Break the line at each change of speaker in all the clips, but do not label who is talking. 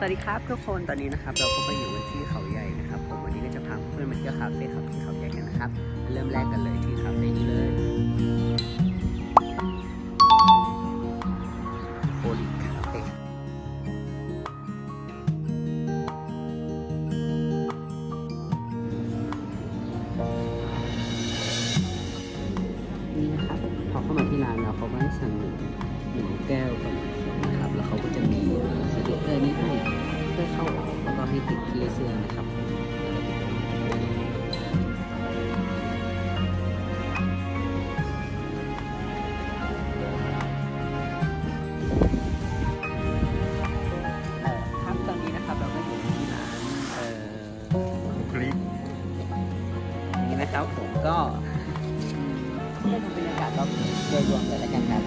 สวัสดีครับทุกคนตอนนี้นะครับ เราก็ไปอยู่ที่เขาใหญ่นะครับผมวันนี้ก็จะพาเพื่อนมาเที่ยวคาเฟ่ครับที่เขาใหญ่กันนะครับ เริ่มแรกกันเลยที่คาเฟ่นี้เลย ออกแล้วก็ให้ติดที่เสื้อนะครับเอ่อครับตอนนี้นะครับเราก็อยู่ที่ร้านเอ่อ
คลิก
นี่นะครับผมก็ได้ทำบรรยากาศรอบโดยรวมเลยแล้วกันครับ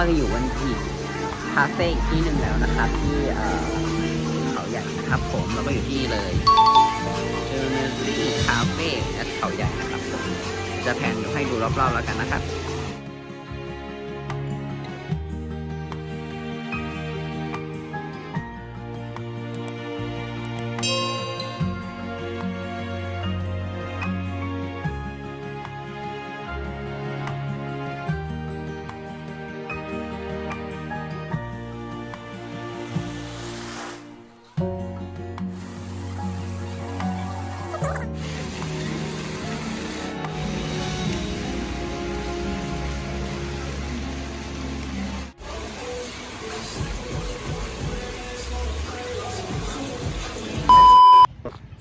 มาอยู่วันที่คาเฟ่อีกที่หนึ่งแล้วนะครับ ที่เขาใหญ่นะครับผมเราก็อยู่ที่เลยเจอเนอรี่คาเฟ่เขาใหญ่นะครับผมจะแผนให้ดูรอบๆแล้วกันนะครับ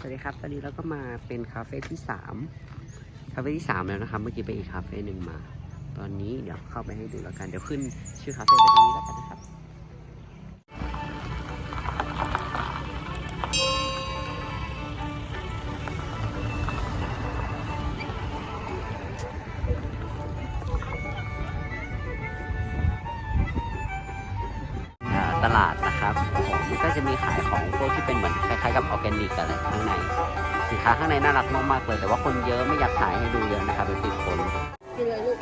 วัสดีครับ ตอนนี้เราก็มาเป็นคาเฟ่ที่สามคาเฟ่ที่สามแล้วนะครับ เมื่อกี้ไปอีกคาเฟ่หนึ่งมา ตอนนี้เดี๋ยวเข้าไปให้ดูแล้วกัน เดี๋ยวขึ้นชื่อคาเฟ่ไปตรงนี้แล้วกันนะครับ จะมีขายของพวกที่เป็นเหมือนคล้ายๆกับออร์แกนิกอะไรข้างใน สินค้าข้างในน่ารักมากๆเลย แต่ว่าคนเยอะไม่อยากถ่ายให้ดูเยอะนะครับเป็นติดคน
กินเลยลูก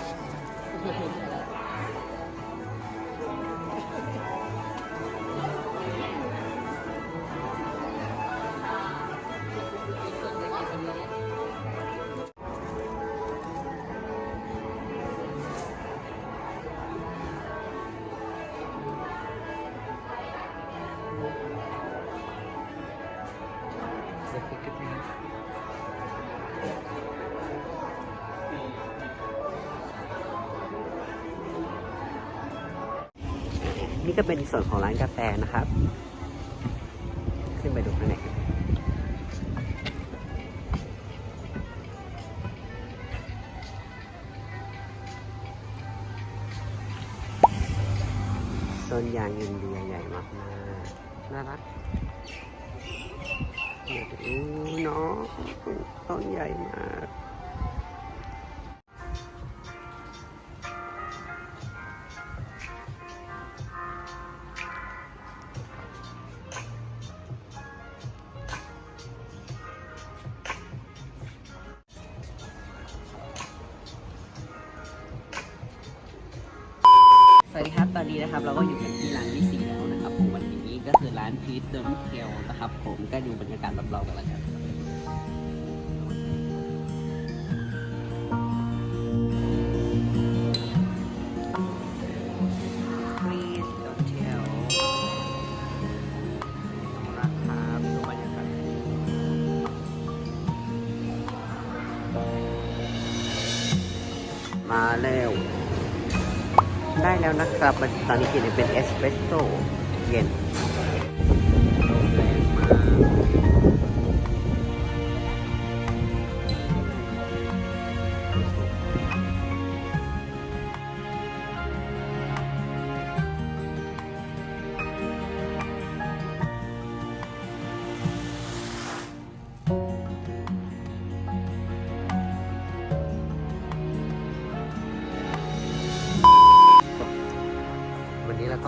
นี่ก็เป็นส่วนของร้านกาแฟนะครับ ขึ้นไปดูข้างในกันต้นยางอินเดียใหญ่มากๆน่ารักเนี่ยดูน้องต้นใหญ่มาก วัสดีครับตอนนี้นะครับเราก็อยู่กันที่ร้านที่สี่แล้วนะครับผมวันนี้ก็คือร้านพีทเดอร์เทลนะครับผมก็ดูบรรยากาศรอบๆกันแล้วกัน ได้แล้วน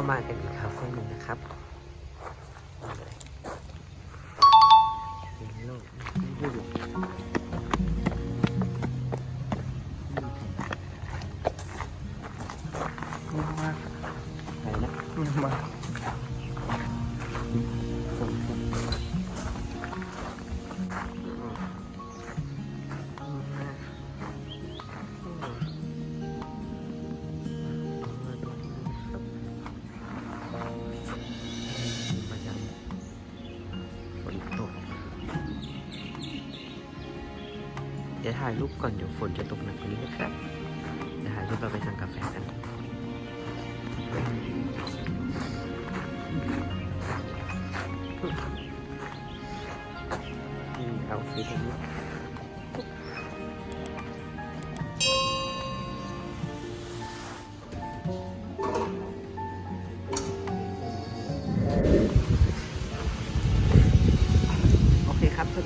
มากันอีกครั้งหนึ่งนะครับ เดี๋ยวถ่ายรูปก่อนเดี๋ยวฝนจะตกหนักกว่านี้นะครับเดี๋ยวถ่ายรูปเราไปสั่งกาแฟกันอืมเอาฟิตอัน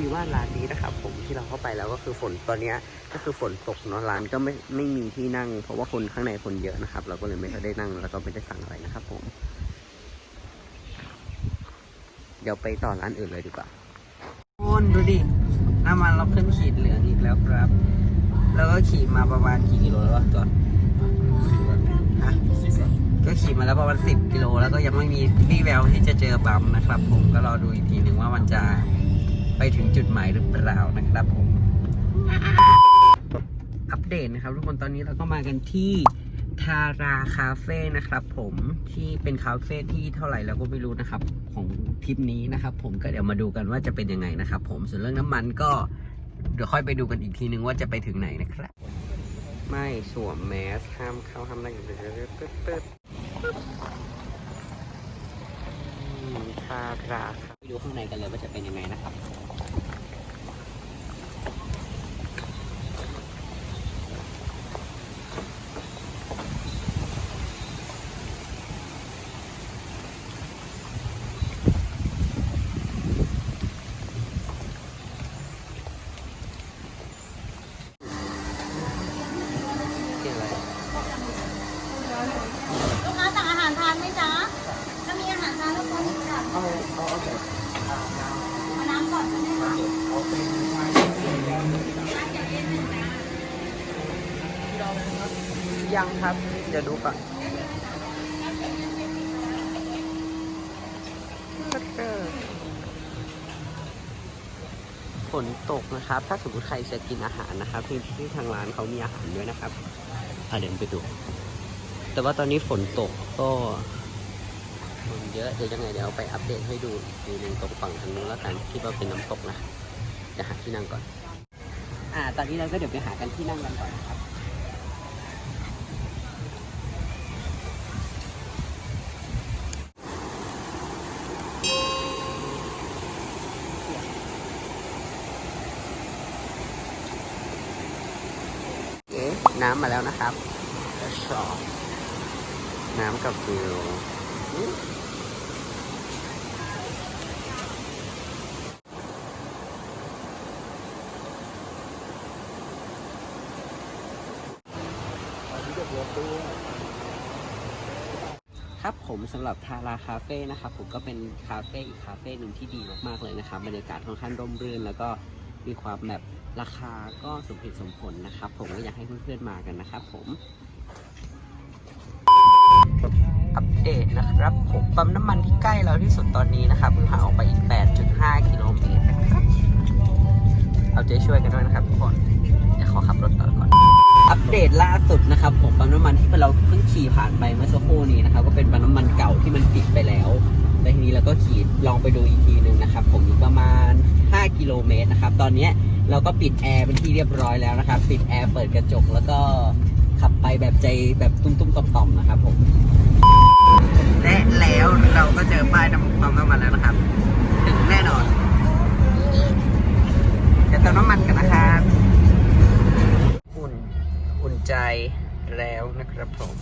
ดีว่าร้านนี้นะครับผมที่เราเข้าไปแล้วก็คือฝนตอนนี้ก็คือฝนตกเนาะร้านก็ไม่ไม่มีที่นั่ง เพราะว่าคนข้างในคนเยอะนะครับ เราก็เลยไม่ค่อยได้นั่งแล้วก็ไม่ได้สั่งอะไรนะครับผม เดี๋ยวไปต่อร้านอื่นเลยดีกว่าคุณดูดิน้ำมันเราขึ้นขีดเหลืองอีกแล้วครับ แล้วก็ขี่มาประมาณกี่กิโลแล้ววะตัวฮะก็ขี่มาแล้วประมาณสิบกิโลแล้วก็ยังไม่มีวี่แววที่จะเจอบัมนะครับ ผมก็รอดูอีกทีหนึ่งว่ามันจะ ถึงจุดหมายหรือเปล่านะครับผม อัปเดตนะครับทุกคนตอนนี้เราก็มากันที่ทาราคาเฟ่นะครับผมที่เป็นคาเฟ่ที่เท่าไหร่เราก็ไม่รู้นะครับ ของทริปนี้นะครับผมก็เดี๋ยวมาดูกันว่าจะเป็นยังไงนะครับผมส่วนเรื่องน้ำมันก็เดี๋ยวค่อยไปดูกันอีกทีนึงว่าจะไปถึงไหนนะครับ ไม่สวมแมสห้ามเข้าห้ามนั่งอยู่เลยปึ๊บปึ๊บอืมทาราครับไปดูข้างในกันเลยว่าจะเป็นยังไงนะครับ เกี่ยวอะไร
ลูกค้าสั่งอาหารทานไหมจ๊ะ ถ้ามีอาหารทานแล้วคนจัด
เอาเอาเอาแบบ
เอาน้ำก่อนใช่ไหมคะ
เอาเป็น ยังครับ เดี๋ยวดูก่อนฝนตกนะครับ ถ้าสมมติใครจะกินอาหารนะครับที่ที่ทางร้านเขามีอาหารด้วยนะครับอะเดี๋ยวไปดู แต่ว่าตอนนี้ฝนตกก็ฝนเยอะ เดี๋ยวยังไงเดี๋ยวเอาไปอัปเดตให้ดูอีกทีหนึ่งตรงฝั่งทางนู้นแล้วกันที่ว่าเป็นน้ำตกนะจะหาที่นั่งก่อน อ่า ตอนนี้เราก็เดี๋ยวไปหากันที่นั่งกันก่อนนะครับ น้ำมาแล้วนะครับชอบน้ำกับวิวครับผมสำหรับทาราคาเฟ่นะครับผมก็เป็นคาเฟ่อีกคาเฟ่หนึ่งที่ดีมากๆเลยนะครับบรรยากาศค่อนข้างร่มรื่นแล้วก็ มีความแบบราคาก็สมเหตุสมผลนะครับ ผมก็อยากให้เพื่อนๆมากันนะครับ ผม อัปเดตนะครับผมปั๊มน้ำมันที่ใกล้เราที่สุดตอนนี้นะครับเพิ่งห่างออกไปอีก 8.5 กิโลเมตรนะครับ เอาใจช่วยกันด้วยนะครับทุกคนเดี๋ยวขอขับรถต่อก่อน อัปเดตล่าสุดนะครับ ผมปั๊มน้ำมันที่เราเพิ่งขี่ผ่านไปเมื่อสักครู่นี้นะครับ ก็เป็นปั๊มน้ำมันเก่าที่มันปิดไปแล้ว และทีนี้เราก็ขี่ลองไปดูอีกทีหนึ่งนะครับ ผมอยู่ประมาณ 5 กิโลเมตรนะครับ ตอนนี้เราก็ปิดแอร์เป็นที่เรียบร้อยแล้วนะครับ ปิดแอร์เปิดกระจกแล้วก็ขับไปแบบใจแบบตุ้มๆต่อมๆนะครับผมและแล้วเราก็เจอป้ายนำปั๊มน้ำมันแล้วนะครับ ถึงแน่นอนจะเติมน้ำมันกันนะครับ อุ่น อุ่นใจแล้วนะครับผม